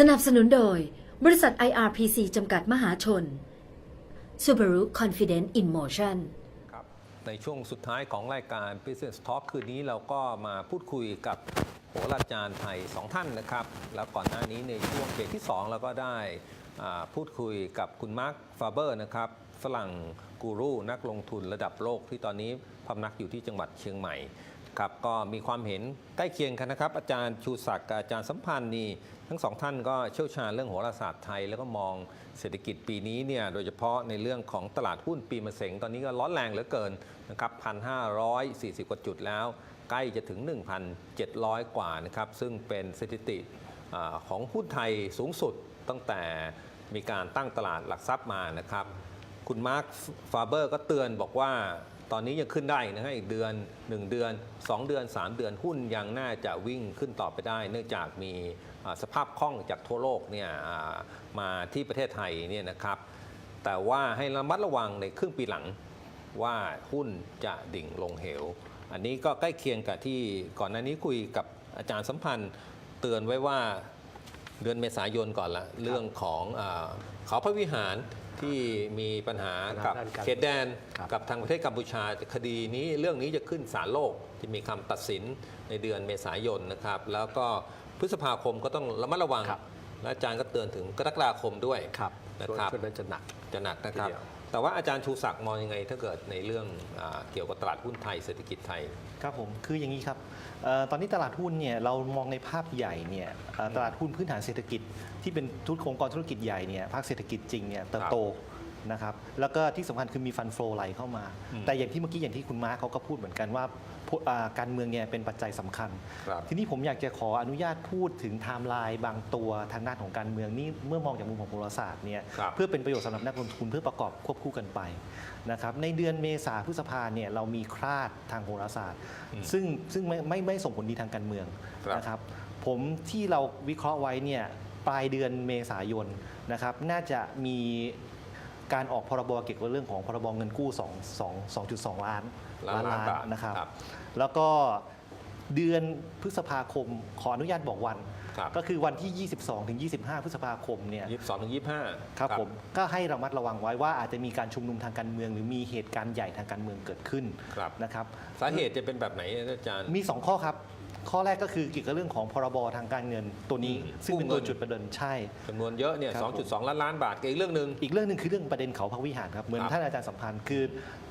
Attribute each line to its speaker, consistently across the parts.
Speaker 1: สนับสนุนโดย บริษัท IRPC จำกัดมหาชน Subaru Confident in Motion
Speaker 2: ครับในช่วงสุดท้ายของรายการ Business Talk คืนนี้เราก็มาพูดคุยกับโหราจารย์ไทยสองท่านนะครับ แล้วก่อนหน้านี้ในช่วงเบรกที่ 2 เราก็ได้พูดคุยกับคุณมาร์คฟาเบอร์นะครับฝรั่งกูรูนักลงทุนระดับโลกที่ตอนนี้พำนักอยู่ที่จังหวัดเชียงใหม่ ครับก็มีความเห็นใกล้เคียงกันนะครับ อาจารย์ชูศักดิ์กับอาจารย์สัมพันธ์นี่ทั้งสองท่านก็เชี่ยวชาญเรื่องโหราศาสตร์ไทย แล้วก็มองเศรษฐกิจปีนี้เนี่ยโดยเฉพาะในเรื่องของตลาดหุ้นปีมะเสงตอนนี้ก็ร้อนแรงเหลือเกินนะครับ1,540 กว่าจุดแล้ว ใกล้จะถึง 1,700 กว่านะครับซึ่งเป็นสถิติอของหุ้นไทยสูงสุดตั้งแต่มีการตั้งตลาดหลักทรัพย์มานะครับ คุณมาร์คฟาเบอร์ก็เตือนบอกว่า ตอนนี้ยังขึ้นได้นะฮะอีกเดือน 1 เดือน 2 เดือน 3 เดือนหุ้นยังน่าจะวิ่งขึ้นต่อไปได้ เนื่องจากมีสภาพคล่องจากทั่วโลกเนี่ยมาที่ประเทศไทยเนี่ยนะครับ แต่ว่าให้ระมัดระวังในครึ่งปีหลังว่าหุ้นจะดิ่งลงเหว อันนี้ก็ใกล้เคียงกับที่ก่อนหน้านี้คุยกับอาจารย์สัมพันธ์เตือนไว้ว่าเดือนเมษายนก่อนละเรื่องของอเขาพระวิหาร ที่มีปัญหากับ
Speaker 3: ด้านการ
Speaker 2: เขตแดน
Speaker 3: ครับ
Speaker 2: กับทางประเทศกัมพูชาคดีนี้เรื่องนี้จะขึ้นศาลโลกที่มีคำตัดสินในเดือนเมษายนนะครับ แล้วก็พฤษภาคมก็ต้องระมัดระวัง
Speaker 3: ครับ
Speaker 2: และอาจารย์ก็เตือนถึงกรกฎาคมด้วย
Speaker 3: ครับ
Speaker 2: นะครับ
Speaker 3: ช่วงนั้นจะหนัก
Speaker 2: จะหนักนะครับ
Speaker 3: ทีเดียว
Speaker 2: แต่ว่าอาจารย์ชูศักดิ์มองยังไง ถ้าเกิดในเรื่องอเกี่ยวกับตลาดหุ้นไทยเศรษฐกิจไทย
Speaker 4: ครับผมคืออย่างนี้ครับออตอนนี้ตลาดหุ้นเนี่ยเรามองในภาพใหญ่เนี่ยตลาดหุ้นพื้นฐานเศรษฐกิจที่เป็นทุนโครงกรธุรกิจใหญ่เนี่ยภาคเศรษฐกิจจริงเนี่ยเติบโต นะครับแล้วก็ที่สำคัญคือมีฟันโฟไหลเข้ามา
Speaker 2: อืม
Speaker 4: แต่อย่างที่เมื่อกี้อย่างที่คุณมาร์คเขาก็พูดเหมือนกันว่าผู้อ่าการเมืองเนี่ยเป็นปัจจัยสำคัญ
Speaker 2: ครับ
Speaker 4: ทีนี้ผมอยากจะขออนุญาตพูดถึงไทม์ไลน์บางตัวทางด้านของการเมืองนี่เมื่อมองจากมุมของโหราศาสตร์เนี่ย
Speaker 2: ครับ
Speaker 4: เพื่อเป็นประโยชน์สำหรับนักลงทุนเพื่อประกอบควบคู่กันไปนะครับในเดือนเมษาพฤษภาเนี่ยเรามีคลาดทางโหราศาสตร์
Speaker 2: อืม
Speaker 4: ซึ่งซึ่งไม่ไม่ไม่ส่งผลดีทางการเมือง
Speaker 2: ครับ
Speaker 4: นะครับผมที่เราวิเคราะห์ไว้เนี่ยปลายเดือนเมษายนนะครับน่าจะมี การออกพรบเกี่ยวกับเรื่องของพรบเงินกู้ 2 2 2.2 ล้าน
Speaker 2: ล้านล้านบาท
Speaker 4: นะครับ
Speaker 2: ครับ
Speaker 4: แล้วก็เดือนพฤษภาคมขออนุญาตบอกวัน
Speaker 2: ครับ
Speaker 4: ก็คือวันที่ 22 ถึง 25 พฤษภาคมเนี่ย
Speaker 2: ยี่สิบสองถึงยี่สิบห้า
Speaker 4: ครับผมก็ให้ระมัดระวังไว้ว่าอาจจะมีการชุมนุมทางการเมือง หรือมีเหตุการณ์ใหญ่ทางการเมืองเกิดขึ้น
Speaker 2: ครับ
Speaker 4: นะครับ
Speaker 2: สาเหตุจะเป็นแบบไหนอาจารย์
Speaker 4: มี 2 ข้อครับ ข้อแรกก็คือเกี่ยวกับเรื่องของพรบทางการเงินตัวนี้
Speaker 2: อืม
Speaker 4: ซึ่งเป็น
Speaker 2: กู้
Speaker 4: ตัว
Speaker 2: เงิน
Speaker 4: จุดประเด็นใช่
Speaker 2: จำนวนเยอะเนี่ย
Speaker 4: ครับผม
Speaker 2: 2.2 ล้านล้านบาทกับอีกเรื่องหนึ่ง
Speaker 4: อีกเรื่องหนึ่งคือเรื่องประเด็นเขาพระวิหารครับ เหมือน
Speaker 2: ครับ
Speaker 4: ท่านอาจารย์สัมพันธ์คือ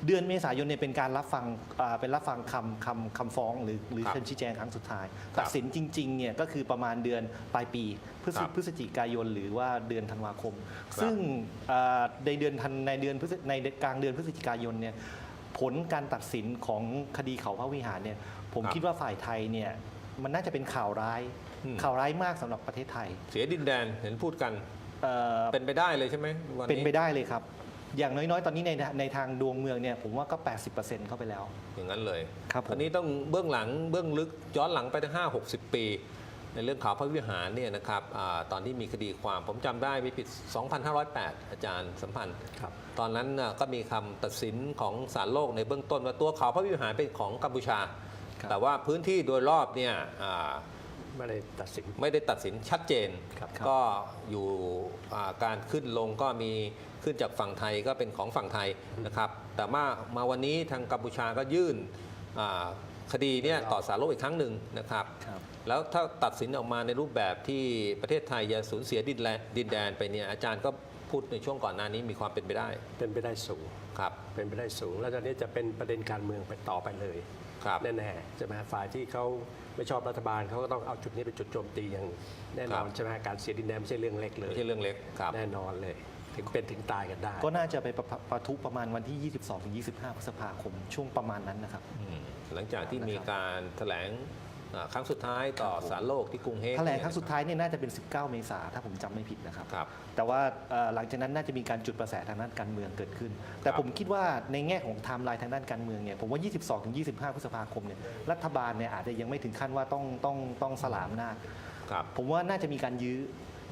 Speaker 4: เดือนเมษายนเนี่ยเป็นการรับฟังอ่าเป็นรับฟังคำคำคำฟ้องหรือหรือ
Speaker 2: ครับ
Speaker 4: คำชี้แจงครั้งสุดท้าย
Speaker 2: ครับ
Speaker 4: ตัดสินจริงๆเนี่ยก็คือประมาณเดือนปลายปีพฤศ
Speaker 2: ครับ
Speaker 4: พฤศจิกายน หรือว่าเดือนธันวาคม
Speaker 2: ครับ
Speaker 4: ซึ่งอ่าในเดือนธันในเดือนพฤศในกลางเดือนพฤศจิกายนเนี่ยผลการตัดสินของคดีเขาพระวิหารเนี่ย ผม
Speaker 2: ครับ
Speaker 4: คิดว่าฝ่ายไทยเนี่ยมันน่าจะเป็นข่าวร้าย
Speaker 2: อืม
Speaker 4: ข่าวร้ายมากสำหรับประเทศไทย
Speaker 2: เสียดินแดนเห็นพูดกัน
Speaker 4: เอ่อ
Speaker 2: เป็นไปได้เลยใช่ไหมวัน
Speaker 4: เป็น
Speaker 2: นี้
Speaker 4: ไปได้เลยครับ อย่างน้อยๆ ตอนนี้ในในทางดวงเมืองเนี่ยผมว่าก็ 80%เข้าไปแล้ว
Speaker 2: อย่างนั้นเลย
Speaker 4: ครับผม
Speaker 2: อันนี้ต้องเบื้องหลังเบื้องลึกย้อนหลังไปตั้งห้าหกสิบปี ในเรื่องข่าวพระวิหารเนี่ยนะครับอาตอนที่มีคดีความผมจำได้ไม่ผิด 2,508 อาจารย์สัมพันธ์
Speaker 3: ครับ
Speaker 2: ตอนนั้นน่ะก็มีคำตัดสินของศาลโลกในเบื้องต้นว่าตัวเขาพระวิหารเป็นของกัมพูชา
Speaker 4: ครับ
Speaker 2: แต่ว่าพื้นที่โดยรอบเนี่ยอ่า
Speaker 3: ไม่ได้ตัดสิน
Speaker 2: ไม่ได้ตัดสินชัดเจน
Speaker 3: ครับ
Speaker 2: ก็อยู่อ่าการขึ้นลงก็มีขึ้นจากฝั่งไทยก็เป็นของฝั่งไทยนะครับ แต่มามาวันนี้ทางกัมพูชาก็ยื่นอ่าคดีเนี่ยต่อศาลโลกอีกครั้งหนึ่งนะครับ
Speaker 4: ครับ
Speaker 2: แล้วถ้าตัดสินออกมาในรูปแบบที่ประเทศไทยจะสูญเสียดินแดนดินแดนไปเนี่ยอาจารย์ก็พูดในช่วงก่อนหน้านี้มีความเป็นไปได้
Speaker 3: เป็นไปได้สูง
Speaker 2: ครับ
Speaker 3: เป็นไปได้สูง แล้วตอนนี้จะเป็นประเด็นการเมืองไปต่อไปเลย
Speaker 2: ครับ
Speaker 3: แน่ๆใช่ไหมฝ่ายที่เขาไม่ชอบรัฐบาลเขาก็ต้องเอาจุดนี้เป็นจุดโจมตีอย่างแน่นอน
Speaker 2: ครับ
Speaker 3: ใช่ไหมการเสียดินแดนไม่ใช่เรื่องเล็กเลย
Speaker 2: ไม่ใช่เรื่องเล็กครับ
Speaker 3: แน่นอนเลย ถึงเป็นถึงตายกันได้
Speaker 4: ก็น่าจะไปประประทุประมาณวันที่ 22-25 พฤษภาคมช่วงประมาณนั้นนะครับ
Speaker 2: อืมหลังจากที่มี
Speaker 4: นะครับ
Speaker 2: การแถลงอ่า ครั้งสุดท้ายต่อศาลโลกที่กรุงเฮก
Speaker 4: แถลงครั้งสุดท้ายเนี่ยน่าจะเป็น 19 เมษาถ้าผมจำไม่ผิดนะครับ
Speaker 2: ครับ
Speaker 4: แต่ว่าเอ่อหลังจากนั้นน่าจะมีการจุดประแสทางด้านการเมืองเกิดขึ้น แต่
Speaker 2: ครับ
Speaker 4: ผมคิดว่าในแง่ของไทม์ไลน์ทางด้านการเมืองเนี่ยผมว่า 22-25 พฤษภาคมเนี่ยรัฐบาลเนี่ยอาจจะยังไม่ถึงขั้นว่าต้องต้องต้องสลามนาจ
Speaker 2: ครับ
Speaker 4: ผมว่าน่าจะมีการยื้อ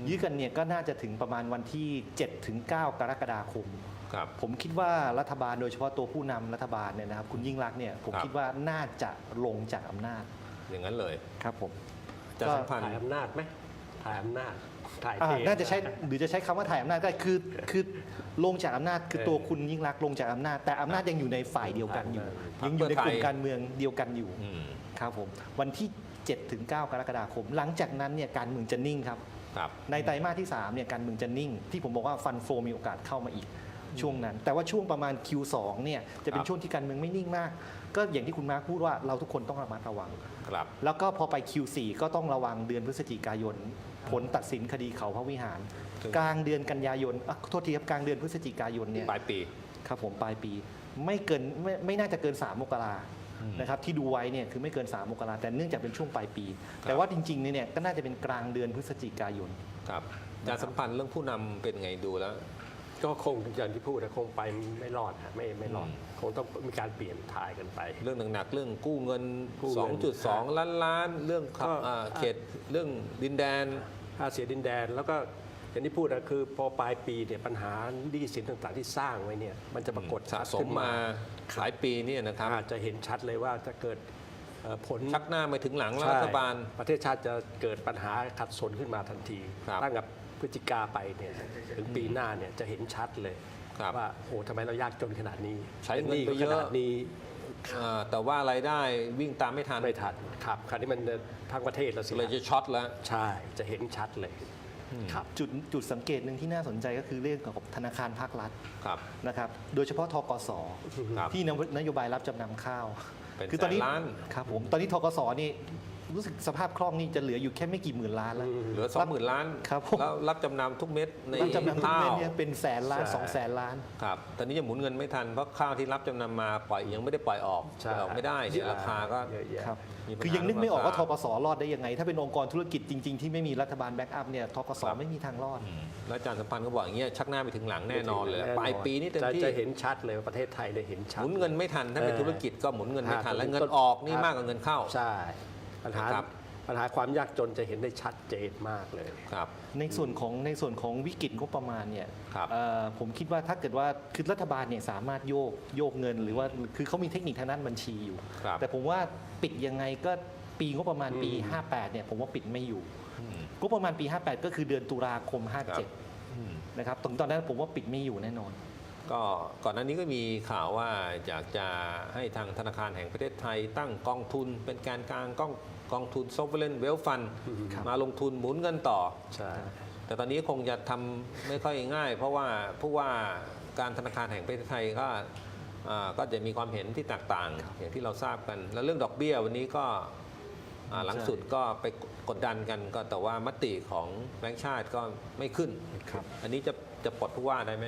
Speaker 4: อยื้อกันเนี่ยก็น่าจะถึงประมาณวันที่ 7 ถึง 9 กรกฎาคม
Speaker 2: ครับ
Speaker 4: ผมคิดว่ารัฐบาลโดยเฉพาะตัวผู้นำรัฐบาลเนี่ยนะครับคุณยิ่งรักษณ์เนี่ยผม
Speaker 2: ครับ
Speaker 4: คิดว่าน่าจะลงจากอำนาจ
Speaker 2: อย่างนั้นเลย
Speaker 4: ครับผม
Speaker 2: อาจารย์สัมพันธ์
Speaker 3: ถ่ายอำนาจไหมถ่ายอำนาจถ่าย
Speaker 4: อ่า
Speaker 3: เท
Speaker 4: น่าจะใช้หรือจะใช้คำว่าถ่ายอำนาจก็ได้คือคือลงจากอำนาจคือ
Speaker 3: เออ
Speaker 4: ตัวคุณยิ่งรักษณ์ลงจากอำนาจ แต่อำนาจยังอยู่ในฝ่ายเดียวกันอยู่
Speaker 2: พรรค
Speaker 4: ยังอยู่ในกลุ่ม
Speaker 2: เพื่อไทย
Speaker 4: การเมืองเดียวกันอยู่
Speaker 2: อืม
Speaker 4: ครับผมวันที่7ถึง9กรกฎาคม หลังจากนั้นเนี่ยการเมืองจะนิ่งครับ
Speaker 2: ครับ
Speaker 4: ในไตรมาสที่3เนี่ยการเมืองจะนิ่ง ที่ผมบอกว่าฟันโฟมีโอกาสเข้ามาอีกช่วงนั้น แต่ว่าช่วงประมาณ Q2 เนี่ยจะเป็
Speaker 2: คนรับ
Speaker 4: ช่วงที่การเมืองไม่นิ่งมาก ก็อย่างที่คุณมาร์คพูดว่าเราทุกคนต้องระมัดระวัง
Speaker 2: ครับ
Speaker 4: แล้วก็พอไป Q4 ก็ต้องระวังเดือนพฤศจิกายน ผลตัดสินคดีเขาพระวิหาร
Speaker 2: ถึง
Speaker 4: กลางเดือนกันยายนอะโทษทีครับกลางเดือนพฤศจิกายนเนี่ย
Speaker 2: ปลายปี
Speaker 4: ครับผมปลายปีไม่เกินไม่ไม่น่าจะเกิน 3 มกรา
Speaker 2: อืม
Speaker 4: นะครับที่ดูไว้เนี่ยคือไม่เกิน 3 มกราแต่เนื่องจากเป็นช่วงปลายปี
Speaker 2: ครับ
Speaker 4: แต่ว่าจริงๆเนี่ยก็น่าจะเป็นกลางเดือนพฤศจิกายน
Speaker 2: ครับอาจารย์สัมพันธ์เรื่องผู้นำเป็นไงดูแล้ว
Speaker 3: ก็คงอย่างที่พูดนะคงไปไม่รอดฮะไม่ไม่รอด
Speaker 2: อืม
Speaker 3: คงต้องมีการเปลี่ยนถ่ายกันไป
Speaker 2: เรื่องหนักๆเรื่องกู้เงิน
Speaker 3: กู้เงิน
Speaker 2: 2.2 ล้านล้าน เรื่องขับ
Speaker 3: ก็
Speaker 2: อ่าเขตเรื่องดินแดน
Speaker 3: ค่าเสียดินแดนแล้วก็อย่างที่พูดนะคือพอปลายปีเนี่ยปัญหาหนี้สินต่างๆที่สร้างไว้เนี่ยมันจะปรากฏ
Speaker 2: สะสม
Speaker 3: ขึ้น
Speaker 2: มาหลายปีเนี่ยนะครับ
Speaker 3: อาจจะเห็นชัดเลยว่าจะเกิดเอ่อผล
Speaker 2: ชักหน้าไม่ถึงหลังแล้ว
Speaker 3: ใช่
Speaker 2: รัฐบาล
Speaker 3: ประเทศชาติจะเกิดปัญหาขัดสนขึ้นมาทันที
Speaker 2: ครับ
Speaker 3: ตั้งแต่พฤศจิกาไปเนี่ยถึงปีหน้าเนี่ยจะเห็นชัดเลย
Speaker 2: ครับ
Speaker 3: ว่าโอ้ทำไมเรายากจนขนาดนี้
Speaker 2: ใช้เงิน
Speaker 3: ห
Speaker 2: ไปเยอะ
Speaker 3: ขนาดนี้
Speaker 2: อ่าแต่ว่ารายได้วิ่งตามไม่ทัน
Speaker 3: ไม่ทันครับคราวนี้มันทั้งประเทศแล้วสิ
Speaker 2: เลยจะช็อตแล้ว
Speaker 3: ใช่จะเห็นชัดเลยครับ
Speaker 4: จุดจุดสังเกตหนึ่งที่น่าสนใจก็คือเรื่องเกี่ยวกับธนาคารภาครัฐ
Speaker 2: ครับ
Speaker 4: นะครับ โดยเฉพาะทกส
Speaker 2: ครับ
Speaker 4: ที่นนโยบายรับจำนำข้าว
Speaker 2: เป็น
Speaker 4: คืตอนนี้
Speaker 2: แสนล้าน
Speaker 4: ครับผม ตอนนี้ทกสนี่ รู้สึกสภาพคล่องนี่จะเหลืออยู่แค่ไม่กี่หมื่นล้านแล้ว
Speaker 2: เหลือสองหมื่นล้าน
Speaker 4: ครับผม
Speaker 2: แล้วรับจำนำทุกเม็ดใน
Speaker 4: รับจำนำทุก
Speaker 2: ข้า
Speaker 4: เม็ด
Speaker 2: ว
Speaker 4: เนี่ยเป็นแสนล้าน
Speaker 3: ใช่
Speaker 4: สองแสนล้าน
Speaker 2: ครับตอนนี้ยังหมุนเงินไม่ทันเพราะข้าวที่รับจำนำมาปล่อยยังไม่ได้ปล่อยออก
Speaker 3: ใช่
Speaker 2: ปล่อยออกไม่ได้เดี๋ยวราคาก็
Speaker 3: เยอะแยะ
Speaker 4: ครับ
Speaker 2: มีปัญหา
Speaker 4: คือยังนึกไม่ออกว่า
Speaker 2: เรื่
Speaker 4: ท
Speaker 2: องราคา
Speaker 4: กสรอดได้ยังไง ถ้าเป็นองค์กรธุรกิจจริง ๆ ที่ไม่มีรัฐบาลแบ็กอัพเนี่ยทกส
Speaker 2: ครับ
Speaker 4: ไม่มีทางรอด
Speaker 2: อืมแล้วอาจารย์สัมพันธ์ก็บอกอย่างเงี้ยชักหน้าไปถึงหลังแน่นอนเลย
Speaker 3: แป
Speaker 2: ลายปีนี้เต็ม
Speaker 3: จะ
Speaker 2: ที่
Speaker 3: จะเห็นชัดเลยว่าประเทศไทยเนี่ยเห็นชั
Speaker 2: ห
Speaker 3: ด
Speaker 2: มุนเงินไม่ทันถ้าเป็น
Speaker 3: เออ
Speaker 2: ธุรกิจก็หมุนเงินไม่ทัน
Speaker 3: ครับ
Speaker 2: แล้วเงินออกนี่มากกว่าเงินเข้า
Speaker 3: ใช่ ปัญหา
Speaker 2: ครับ
Speaker 3: ปัญหาความยากจนจะเห็นได้ชัดเจนมากเลย
Speaker 2: ครับ
Speaker 4: ในส่วนของในส่วนของวิกฤตงบประมาณเนี่ย
Speaker 2: ครับ
Speaker 4: เอ่อผมคิดว่าถ้าเกิดว่าคือรัฐบาลเนี่ยสามารถโยกโยกเงิน หรือว่าคือเขามีเทคนิคทางด้านบัญชีอยู่
Speaker 2: ครับ
Speaker 4: แต่ผมว่าปิดยังไงก็ปีงบประมาณปี
Speaker 3: อืม
Speaker 4: 58เนี่ยผมว่าปิดไม่อยู่
Speaker 2: อืม
Speaker 4: งบประมาณปี 58 ก็คือเดือนตุลาคม
Speaker 2: ครับ
Speaker 4: 57
Speaker 2: อืม
Speaker 4: นะครับตรงตอนนั้นผมว่าปิดไม่อยู่แน่นอน
Speaker 2: ก็ก่อนหน้านี้ก็มีข่าวว่าอยากจะให้ทางธนาคารแห่งประเทศไทย ตั้งกองทุนเป็นการกลางกองกองทุน sovereign wealth fund
Speaker 4: ครับ
Speaker 2: มาลงทุนหมุนเงินต่อ
Speaker 3: ใช่
Speaker 2: แต่ตอนนี้คงจะทำไม่ค่อยง่าย เพราะว่าผู้ว่าการธนาคารแห่งประเทศไทยก็อ่าก็จะมีความเห็นที่แตกต่างอย่างที่เราทราบกัน แล้วเรื่องดอกเบี้ยวันนี้ก็อ่าหลังสุดก็ไป กดดันกันก็แต่ว่ามติของแบงก์ชาติก็ไม่ขึ้น
Speaker 4: ครับ
Speaker 2: อันนี้จะจะปลดผู้ว่าได้ไหม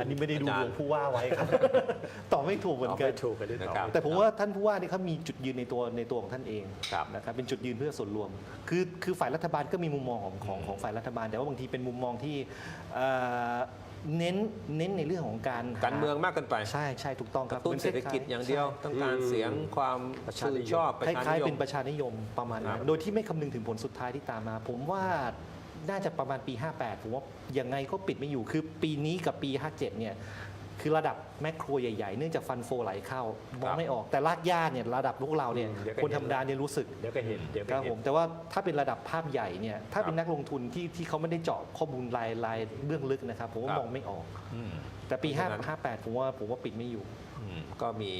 Speaker 4: อันนี้ไม่ได้ดู
Speaker 2: อาจารย์
Speaker 4: ดวงผู้ว่าไว้ครับ ตอบไม่ถูกเหมือน
Speaker 3: เอา
Speaker 4: กั
Speaker 3: ไป
Speaker 4: น
Speaker 3: ถูกกันด้วย
Speaker 2: นะ
Speaker 3: ต่อ
Speaker 2: ครั บ
Speaker 4: แต่ผมว่าท่านผู้ว่านี่เขามีจุดยืนในตัวในตัวของท่านเอง
Speaker 2: ครับ
Speaker 4: นะครับเป็นจุดยืนเพื่อส่วนรวม คือคือฝ่ายรัฐบาลก็มีมุมมองของของของฝ่ายรัฐบาล แต่ว่าบางทีเป็นมุมมองที่เอ่อ เน้นเน้นในเรื่องของการห
Speaker 2: การเมืองมากเกินไป
Speaker 4: ใช่ใช่ถูกต้องค
Speaker 2: ก
Speaker 4: รับ
Speaker 2: ระตุ้นเศรษฐกิจอย่างเดียว
Speaker 4: ใช่
Speaker 2: ต้องการ
Speaker 3: อืม
Speaker 2: เสียงความ
Speaker 3: ประชานิยม
Speaker 2: ชื่นชอบประ
Speaker 4: ค
Speaker 2: ชา
Speaker 4: ล้าย
Speaker 2: นิ
Speaker 4: ๆ
Speaker 2: ย
Speaker 4: เป็
Speaker 2: ม
Speaker 4: นประชานิยมประมาณ
Speaker 2: ค
Speaker 4: นั้
Speaker 2: รั
Speaker 4: น
Speaker 2: บ
Speaker 4: โดยที่ไม่คำนึงถึงผลสุดท้ายที่ตามมา ผมว่าน่าจะประมาณปี 58 ผมว่ายังไงก็ปิดไม่อยู่คือปีนี้กับปี 57 เนี่ย คือระดับแมคโครใหญ่ๆ เนื่องจากฟันโฟไหลเข้ามองไม่ออกแต่ลากย่าเนี่ยระดับพวกเราเนี่ย
Speaker 3: อืมเดี๋ยวก็
Speaker 4: คน
Speaker 3: เห็น
Speaker 4: ธรรมดาเนี่ยรู้สึก
Speaker 3: เดี๋ยวก็เห็นเดี๋ยว
Speaker 4: ค
Speaker 3: ก็
Speaker 4: รับ
Speaker 3: เห็
Speaker 4: ผ
Speaker 3: น
Speaker 4: มแต่ว่าถ้าเป็นระดับภาพใหญ่เนี่ยถ้า
Speaker 2: ครับ
Speaker 4: เป็นนักลงทุนที่ที่เขาไม่ได้เจาะข้อมูลรายรายเบื้องลึกนะครับผมว่า
Speaker 2: ครับ
Speaker 4: มองไม่ออก
Speaker 2: อืม
Speaker 4: แต่ปี
Speaker 2: เพราะฉะนั้น
Speaker 4: 5 58ผมว่าผมว่าปิดไม่อยู่
Speaker 2: อืมก็มี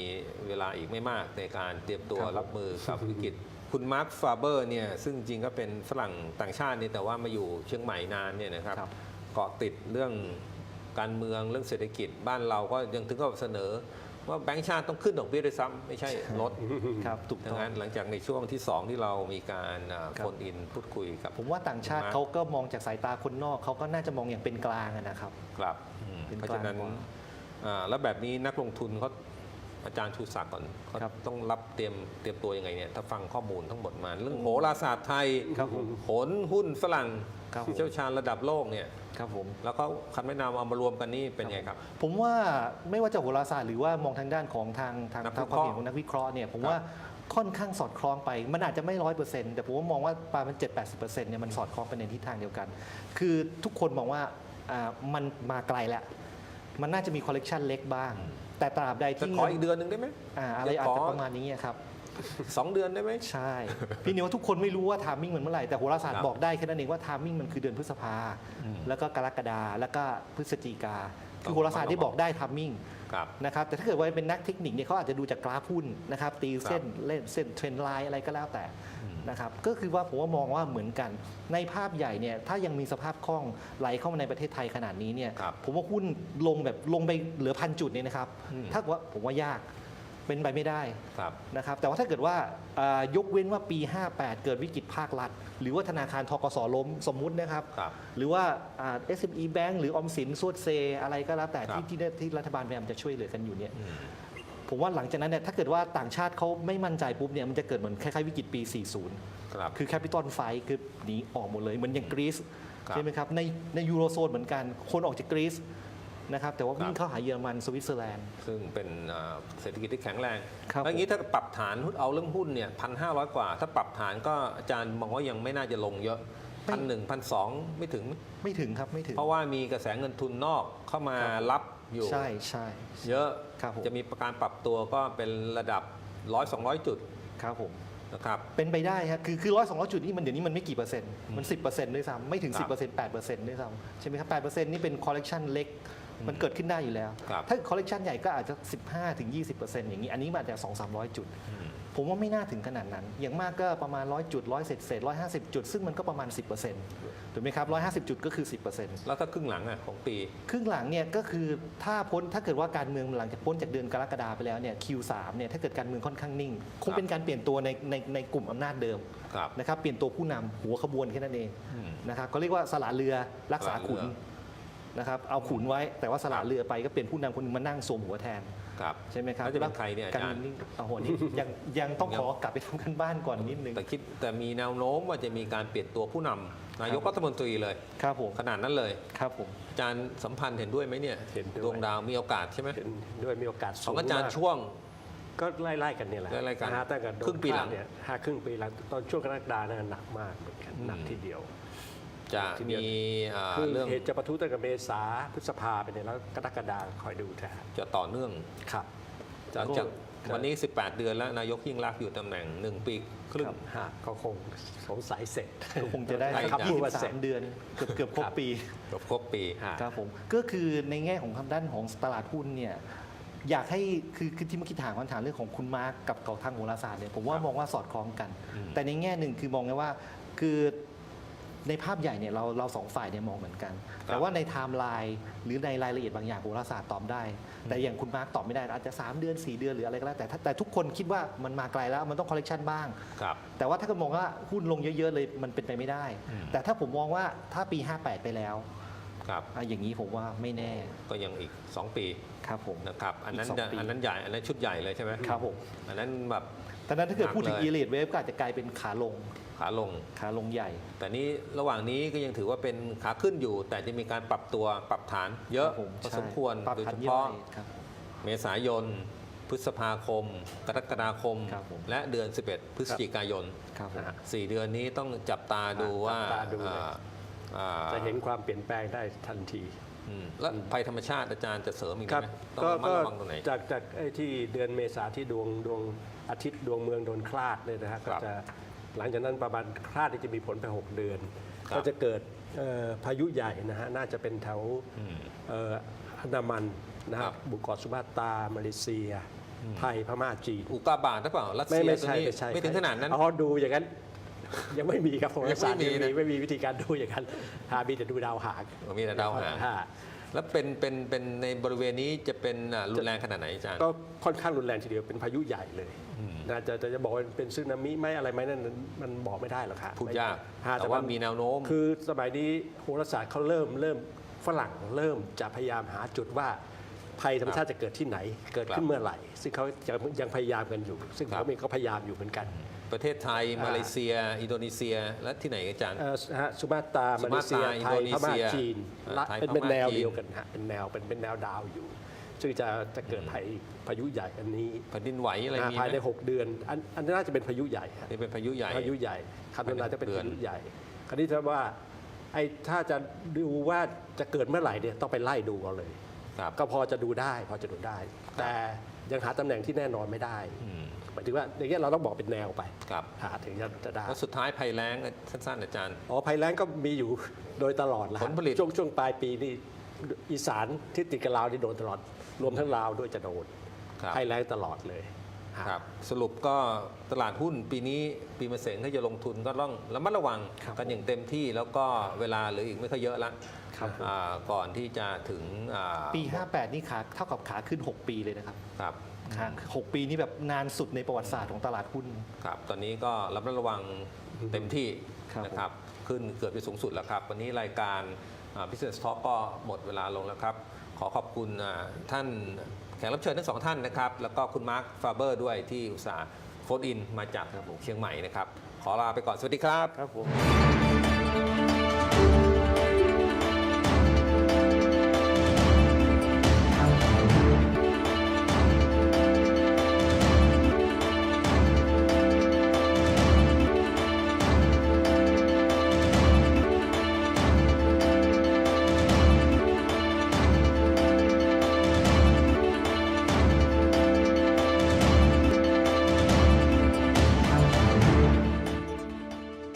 Speaker 2: เวลาอีกไม่มากในการเตรียมตัว
Speaker 4: ครับผม
Speaker 2: รับมือกับวิกฤต คุณมาร์คฟาเบอร์เนี่ยซึ่งจริงก็เป็นฝรั่งต่างชาตินี่แต่ว่ามาอยู่เชียงใหม่นานเนี่ยนะครับ
Speaker 4: ครับ
Speaker 2: เกาะติดเรื่อง การเมืองเรื่องเศรษฐกิจบ้านเราก็ยังถึงกับเสนอ ว่าแบงก์ชาติต้องขึ้นดอกเบี้ยด้วยซ้ำไม่ใช่ลด
Speaker 4: ครับถูก
Speaker 2: ดั
Speaker 4: ต้อง ง
Speaker 2: นั้นหลังจากในช่วงที่ 2 ที่เรามีการอ่า
Speaker 4: ครับ
Speaker 2: โฟนอินพูดคุยกับ
Speaker 4: ผมว่าต่างชาติ
Speaker 2: มาร์ค
Speaker 4: เขาก็มองจากสายตาคนนอกเขาก็น่าจะมองอย่างเป็นกลางอะนะครับ
Speaker 2: ครับอืม
Speaker 4: เป็น
Speaker 2: เพราะฉะนั้น
Speaker 4: กลางกว่า
Speaker 2: อ่าแล้วแบบนี้นักลงทุนเขาอาจารย์ชูศักดิ์ก่อนเขา
Speaker 4: ครับ
Speaker 2: ต้องรับเตรียมเตรียมตัวยังไงเนี่ยถ้าฟังข้อมูลทั้งหมดมาเรื่องโหราศาสตร์ไทย
Speaker 4: ครับผม
Speaker 2: โหนหุ้นฝรั่ง
Speaker 4: ครับผม
Speaker 2: ที่เชี่ยวชาญระดับโลกเนี่ย
Speaker 4: ครับผม
Speaker 2: แล้วก็คำแนะนำเอามารวมกันนี่เป็นไงครับ
Speaker 4: ผมว่าไม่ว่าจะโหราศาสตร์หรือว่ามองทางด้านของทางทาง
Speaker 2: นัก
Speaker 4: ทาง
Speaker 2: วิ
Speaker 4: ค
Speaker 2: เควา
Speaker 4: ม
Speaker 2: ราะห์
Speaker 4: เห็นของนักวิเคราะห์เนี่ยผม
Speaker 2: ครับ
Speaker 4: ว่าค่อนข้างสอดคล้องไป มันอาจจะไม่ร้อยเปอร์เซ็นต์แต่ผมว่ามองว่าประมาณเจ็ดแปดสิบเปอร์เซ็นต์เนี่ยมันสอดคล้องไปในทิศทางเดียวกัน คือทุกคนมองว่าอ่ามันมาไกลแล้วมันน่าจะมีคอลเลกชันเล็กบ้าง แต่ตราบใด
Speaker 2: จะ
Speaker 4: ที่
Speaker 2: ขออีกเดือนหนึ่งได้ไหม
Speaker 4: อ่าอะไร
Speaker 2: จะ
Speaker 4: อาจ
Speaker 2: ขอ
Speaker 4: จะประมาณนี้ครับ
Speaker 2: สองเดือนได้ไหม
Speaker 4: ใช่ พี่นิวว่าทุกคนไม่รู้ว่าทามมิ่งมันเมื่อไหร่แต่โหราศาสต
Speaker 2: ครั
Speaker 4: ร์
Speaker 2: บ
Speaker 4: บอกได้แค่นั้นเองว่าทามมิ่งมันคือเดือนพฤษภา
Speaker 2: อืม
Speaker 4: แล้วก็กรกฎาแล้วก็พฤศจิกา
Speaker 2: ต้
Speaker 4: คือองโหราศาสตร์ที่บอกได้ทามมิ่ง
Speaker 2: ครับ
Speaker 4: นะครับแต่ถ้าเกิดว่าเป็นนักเทคนิคเนี่ยเขาอาจจะดูจากกราฟหุ้นนะครับตีเส้น
Speaker 2: ครับ
Speaker 4: เล่นเส้นเทรนไลน์อะไรก็แล้วแต่
Speaker 2: อืม
Speaker 4: นะครับก็คือว่าผมว่ามองว่าเหมือนกัน ในภาพใหญ่เนี่ยถ้ายังมีสภาพคล่องไหลเข้ามาในประเทศไทยขนาดนี้เนี่ย
Speaker 2: ครับ
Speaker 4: ผมว่าหุ้นลงแบบลงไปเหลือพันจุดเนี่ยนะครับ
Speaker 2: อืม
Speaker 4: ถ้าว่าผมว่ายาก เป็นไปไม่ได้
Speaker 2: ครับ
Speaker 4: นะครับ แต่ว่าถ้าเกิดว่าอ่ายกเว้นว่าปี 58 เกิดวิกฤตภาครัฐ หรือว่าธนาคารทกสล้มสมมุตินะครับ
Speaker 2: ครับ
Speaker 4: หรือว่าอ่า SME Bank หรือออมสินสวดเซ อะไรก็แล้วแต่
Speaker 2: ครับ
Speaker 4: ที่ที่ได้ที่รัฐบาลพยายามจะช่วยเหลือกันอยู่เนี่ย
Speaker 2: อืม
Speaker 4: ผมว่าหลังจากนั้นเนี่ยถ้าเกิดว่าต่างชาติเขาไม่มั่นใจปุ๊บเนี่ยมันจะเกิดเหมือนคล้ายๆวิกฤตปี 40
Speaker 2: ครับ
Speaker 4: คือแคปิตอลไฟคือหนีออกหมดเลยเหมือนอย่างกรีซ
Speaker 2: ครับ
Speaker 4: ใช่ไหมครับในในยูโรโซนเหมือนกันคนออกจากกรีซ นะครับแต่ว่า
Speaker 2: ครับ
Speaker 4: วิ่งเข้าหาเยอรมันสวิตเซอร์แลนด์
Speaker 2: ซึ่งเป็นอ่าเศรษฐกิจที่แข็งแรง
Speaker 4: ครับ
Speaker 2: แล้วอย่างนี้ถ้าปรับฐานหุ้นเอาเรื่องหุ้นเนี่ยพันห้าร้อยกว่า ถ้าปรับฐานก็อาจารย์มองว่ายังไม่น่าจะลงเยอะ
Speaker 4: ไม่
Speaker 2: พันหนึ่งพันสองไม่ถึง
Speaker 4: ไม่ถึงครับไม่ถึง
Speaker 2: เพราะว่ามีกระแสเงินทุนนอกเข้ามา
Speaker 4: ครับ
Speaker 2: รับอยู่
Speaker 4: ใช่ใช่
Speaker 2: เยอะ
Speaker 4: ครับผม
Speaker 2: จะมีการปรับตัวก็เป็นระดับร้อยสองร้อยจุด
Speaker 4: ครับผม
Speaker 2: นะครับ
Speaker 4: เป็นไปได้ครับคือคือร้อยสองร้อยจุดนี่มันเดี๋ยวนี้มันไม่กี่เปอร์เซ็นต์มันสิบเปอร์เซ็นต์ด้วยซ้ำไม่ถึง
Speaker 2: ครั
Speaker 4: สิ
Speaker 2: บบ
Speaker 4: เปอร์เซ็นต์แปดเปอร์เซ็นต์ด้วยซ้ำใช่ไหมครับแปดเปอร์เซ็นต์นี่เป็นคอลเลกชันเล็ก มันเกิดขึ้นได้อยู่แล้ว
Speaker 2: ครับ
Speaker 4: ถ้าคอลเลกชันใหญ่ก็อาจจะ 15ถึง20เปอร์เซ็นต์อย่างนี้ อันนี้มันอาจจะ2 3 0 0 จุด
Speaker 2: อืม
Speaker 4: ผมว่าไม่น่าถึงขนาดนั้น อย่างมากก็ประมาณ 100 จุด 100เศษเศษ150 จุด ซึ่งมันก็ประมาณ 10เปอร์เซ็นต์ถูกไหมครับ 150 จุดก็คือ 10เปอร์เซ็นต์
Speaker 2: แล้วถ้าครึ่งหลังอะของปี
Speaker 4: ครึ่งหลังเนี่ยก็คือถ้าพ้นถ้าเกิดว่าการเมืองหลังจากพ้นจากเดือนกรกฎาไปแล้วเนี่ย Q3 เนี่ยถ้าเกิดการเมืองค่อนข้างนิ่ง คงเป็นการเปลี่ยนตัวในในในกลุ่มอำนาจเดิม
Speaker 2: ครับ
Speaker 4: นะครับเปลี่ยนตัวผู้นำหัวขบวนแค่นั้นเอง
Speaker 2: อืม
Speaker 4: นะครับก็เรียกว่าสละเรือรักษาขุน
Speaker 2: สละเรือ
Speaker 4: นะครับเอาขุนไว้แต่ว่าสละเรือไปก็เปลี่ยนผู้นำคนหนึงมานั่งสวมหัวแทน
Speaker 2: ครับ
Speaker 4: ใช่ไหมครับ
Speaker 2: แล้วจะเป็นใครเนี่ยอาจารย์
Speaker 4: กนิ่งเอาหัวนี้ยังยังต้องขอกลับไปทำกันบ้านก่อนนิดนึง
Speaker 2: แต่คิดแต่มีแนวโน้มว่าจะมีการเปลี่ยนตัวผู้นำนายกรัฐมนตรีเลย
Speaker 4: ครับผม
Speaker 2: ขนาดนั้นเลย
Speaker 4: ครับผม
Speaker 2: อาจารย์สัมพันธ์เห็นด้วยไหมเนี่ย
Speaker 3: เห็นด้วย
Speaker 2: ดวงดาวมีโอกาสใช่ไหม
Speaker 3: เห็นด้วยมีโอกาส
Speaker 2: ข
Speaker 3: สู
Speaker 2: อง
Speaker 3: ง
Speaker 2: อาจารย์
Speaker 3: มก
Speaker 2: ช่วง
Speaker 3: ก็ไล่ๆกันเนี่ยแหละ
Speaker 2: ไล่ๆกัน
Speaker 3: นะฮะตั้งแต่โดน
Speaker 2: ครึ่งปีหลัง
Speaker 3: ฆ่าเนี่ยห้าครึ่งปีหลังตอนช่วงกรกฎาเนี่ยหนักมากเหมือนกัน
Speaker 2: อืม
Speaker 3: หนักทีเดียว
Speaker 2: จะ
Speaker 3: ทีเดียว
Speaker 2: มีอ่า
Speaker 3: คือ
Speaker 2: เรื่อง
Speaker 3: เหตุจะประทุตั้งแต่เมษาพฤษภาไปเนี่ยแล้วกรกฎาคอยดูแทน
Speaker 2: จะต่อเนื่อง
Speaker 3: ครับ
Speaker 2: หลังจากวันนี้ 18 เดือนแล้ว นายกยิ่งรักษณ์อยู่ตำแหน่ง 1 ปีครึ่ง
Speaker 3: ครับฮะก็คงสงสัยเสร็จ
Speaker 4: ก็คงจะได้
Speaker 2: ใช่
Speaker 4: สัก
Speaker 2: ครับ
Speaker 4: ยี่
Speaker 3: พูดว่า
Speaker 4: สิบ
Speaker 3: เสร็
Speaker 4: สา
Speaker 3: จ
Speaker 4: มเดือนเกือบเกือบครบ
Speaker 3: ครับ
Speaker 4: ปี
Speaker 2: ครบครบปี
Speaker 3: ฮะ
Speaker 4: ครับผมก็คือในแง่ของทางด้านของตลาดหุ้นเนี่ยอยากให้คือคือที่เมื่อกี้ถามคำถามเรื่องของคุณมาร์กกับเก่าทางโหราศาสตร์เนี่ยผมว่า
Speaker 2: ครับ
Speaker 4: มองว่าสอดคล้องกัน
Speaker 2: อืม
Speaker 4: แต่ในแง่หนึ่งคือมองไงว่าคือ ในภาพใหญ่เนี่ยเราเราสองฝ่ายเนี่ยมองเหมือนกัน แต่ว่าในไทม์ไลน์หรือในรายละเอียดบางอย่างโหราศาสตร์ตอบได้ แต่อย่างคุณมาร์กตอบไม่ได้อาจจะ 3 เดือน 4 เดือนหรืออะไรก็แล้วแต่ถ้าแต่ทุกคนคิดว่ามันมาไกลแล้วมันต้องคอลเลกชันบ้าง
Speaker 2: ครับ
Speaker 4: แต่ว่าถ้าเกิดมองว่าหุ้นลงเยอะๆเลยมันเป็นไปไม่ได้
Speaker 2: อืม
Speaker 4: แต่ถ้าผมมองว่าถ้าปี 58 ไปแล้ว
Speaker 2: ครับ
Speaker 4: อะอย่างนี้ผมว่าไม่แน่
Speaker 2: ก็ยังอีก 2 ปี
Speaker 4: ครับผม
Speaker 2: นะครับอันนั้น
Speaker 4: อีกสอง
Speaker 2: จะ
Speaker 4: ปี
Speaker 2: อันนั้นใหญ่อันนั้นชุดใหญ่เลยใช่ไหม
Speaker 4: ครับผม
Speaker 2: อันนั้นแบบ
Speaker 4: แต่นั้นถ้าเกิดพูดถึง
Speaker 2: หนักเลย
Speaker 4: อีเลดเวฟก็อาจจะกลายเป็นขาลง
Speaker 2: ขาลง
Speaker 4: ขาลงใหญ่
Speaker 2: แต่นี้ระหว่างนี้ก็ยังถือว่าเป็นขาขึ้นอยู่ แต่จะมีการปรับตัวปรับฐานเยอะ
Speaker 4: ครับผม
Speaker 2: พอ
Speaker 4: ใช่
Speaker 2: สมควร
Speaker 4: ปรับ
Speaker 2: โดย
Speaker 4: ฐา
Speaker 2: เฉ
Speaker 4: นเยอะ
Speaker 2: พาะ
Speaker 4: เลยครับ
Speaker 2: เมษายน พฤษภาคม กรกฎาคม
Speaker 4: ครับผม
Speaker 2: และเดือน 11 พฤศจิกายน
Speaker 4: ครับผม
Speaker 3: นะฮะ
Speaker 2: สี่เดือนนี้ต้องจับตาดูว่า
Speaker 3: จับตาดูเลย
Speaker 2: อ่าอ่า
Speaker 3: จะเห็นความเปลี่ยนแปลงได้ทันที
Speaker 2: อืมแล้วภัยธรรมชาติอาจารย์จะเสริมอีก
Speaker 3: ค
Speaker 2: ไห
Speaker 3: รั
Speaker 2: ม
Speaker 3: บ
Speaker 2: ต้อง
Speaker 3: ก็
Speaker 2: ระมัด
Speaker 3: ก็
Speaker 2: ระวังตรงไหน
Speaker 3: จากจากไอ้ที่เดือนเมษาที่ดวงดวงอาทิตย์ดวงเมืองโดนคลาดเนี่ยนะฮะ
Speaker 2: ครั
Speaker 3: ก็
Speaker 2: บ
Speaker 3: จะ หลังจากนั้นประมาณคลาดที่จะมีผลไป 6 เดือน
Speaker 2: ครับ
Speaker 3: ก็จะเกิดเอ่อพายุใหญ่นะฮะน่าจะเป็นแถว
Speaker 2: อืม
Speaker 3: เอ่ออันดามันนะ
Speaker 2: ค
Speaker 3: ค
Speaker 2: รั
Speaker 3: รับบ บุกเกาะสุมาตรามาเลเซีย ไทยพม่าจีน
Speaker 2: อุกกาบาตหรือเปล่ารัส
Speaker 3: ไม่
Speaker 2: เซีย
Speaker 3: ไม่
Speaker 2: ตัว
Speaker 3: ใช่
Speaker 2: นี้
Speaker 3: ไม่ใช่
Speaker 2: ไม่ถึงขนาดนั้น
Speaker 3: อ๋อดูอย่างนั้น ยังไม่มีครับโหราศาสตร์
Speaker 2: ยังไม่มี
Speaker 3: ยัง
Speaker 2: นะ
Speaker 3: ไม่มีวิธีการดูอย่างนั้นหามีแต่ดูดาวหาง
Speaker 2: มีแต่ดาวหาง
Speaker 3: ฮะ
Speaker 2: แล้วเป็นเป็นเป็นในบริเวณนี้จะเป็นอ่ารุนแรงขนาดไหนอาจารย์
Speaker 3: ก็ค่อนข้างรุนแรงทีเดียวเป็นพายุใหญ่เลย
Speaker 2: อืม
Speaker 3: นะจะจะจะบอกว่าเป็นซึนามิไหมอะไรไหมนั่นมันบอกไม่ได้หรอกครับ
Speaker 2: พูดยาก
Speaker 3: ฮะ
Speaker 2: แต่ว่า
Speaker 3: น
Speaker 2: มีแนวโน้ม
Speaker 3: คือสมัยนี้โหราศาสตร์เขาเริ่มเริ่มฝรั่งเริ่มจะพยายามหาจุดว่าภัยธรรมชาติจะเกิดที่ไหน เกิดขึ้นเมื่อไหร่ ซึ่งเขายังยังพยายามกันอยู่ ซึ่ง
Speaker 2: ครับ
Speaker 3: เขาเองก็พยายามอยู่เหมือนกัน
Speaker 2: ประเทศไทย มาเลเซีย อินโดนีเซีย และที่ไหนอาจารย์
Speaker 3: เอ่อฮะสุมาตรา
Speaker 2: สุ
Speaker 3: มาเล
Speaker 2: มาตรา
Speaker 3: เซีย
Speaker 2: อิน
Speaker 3: ไท
Speaker 2: โด
Speaker 3: ย
Speaker 2: นี
Speaker 3: พ
Speaker 2: เซี
Speaker 3: ม่ายจีน
Speaker 2: เอ่อ
Speaker 3: ละ
Speaker 2: ไทย
Speaker 3: เป็นเป็น
Speaker 2: พม่า
Speaker 3: แนว
Speaker 2: จีน
Speaker 3: เดียวกันฮะเป็นแนวเป็นเป็นแนวดาวอยู่ ซึ่งจะจะเกิดภัยพายุใหญ่อันนี้
Speaker 2: แผ่นดินไหวอะไร
Speaker 3: อ่า
Speaker 2: มี
Speaker 3: ภาย
Speaker 2: ไห
Speaker 3: ใน
Speaker 2: ม
Speaker 3: 6เดือน อันอันนี้น่าจะเป็นพายุใหญ่ฮะ
Speaker 2: นี่เป็นพายุใหญ่
Speaker 3: พายุใหญ่คำทำนายจะเป็น
Speaker 2: เดือน
Speaker 3: พายุใหญ่ คราวนี้ถ้าว่าไอ้ถ้าจะดูว่าจะเกิดเมื่อไหร่เนี่ยต้องไปไล่ดูเอาเลย
Speaker 2: ครับ
Speaker 3: ก็พอจะดูได้พอจะดูได้ แต่ยังหาตำแหน่งที่แน่นอนไม่ได้
Speaker 2: อืม
Speaker 3: หมายถึงว่าอย่างเงี้ยเราต้องบอกเป็นแนวไป
Speaker 2: ครับ
Speaker 3: หาถึงจะจะได้
Speaker 2: แล้วสุดท้ายภัยแล้งสั้นๆอาจารย์
Speaker 3: อ๋อภัยแล้งก็มีอยู่โดยตลอดแหละ
Speaker 2: ผลผลิต
Speaker 3: ช่วงช่วงปลายปีนี่อีสานที่ติดกับลาวนี่โดนตลอด รวมทั้งลาวด้วยจะโดน
Speaker 2: ครับ
Speaker 3: ภัยแล้งตลอดเลยฮะ
Speaker 2: ครับ สรุปก็ตลาดหุ้นปีนี้ปีมะเสงถ้าจะลงทุนก็ต้องระมัดระวัง
Speaker 4: ครับ
Speaker 2: กันอย่างเต็มที่แล้วก็เวลาเหลืออีกไม่ค่อยเยอะละ
Speaker 4: ครับผม
Speaker 2: อ่าก่อนที่จะถึงอ่า
Speaker 4: ปี 58 นี่ขาเท่ากับขาขึ้น 6 ปีเลยนะครับ
Speaker 2: ครับ
Speaker 4: ขา6ปีนี่แบบนานสุดในประวัติศาสตร์ของตลาดหุ้น
Speaker 2: ครับ ตอนนี้ก็ระมัดระวังเต็มที่
Speaker 4: ครับ
Speaker 2: นะครับ ขึ้นเกือบจะสูงสุดแล้วครับ วันนี้รายการอ่า Business Talk ก็หมดเวลาลงแล้วครับข อขอบคุณท่านแขกรับเชิญทั้งสองท่านนะครับ แล้วก็คุณมาร์คฟาเบอร์ด้วยที่อุตส่าห์โฟนอินมาจากเชียงใหม่นะครับ ขอลาไปก่อนสวัสดีครับ
Speaker 4: ครับผม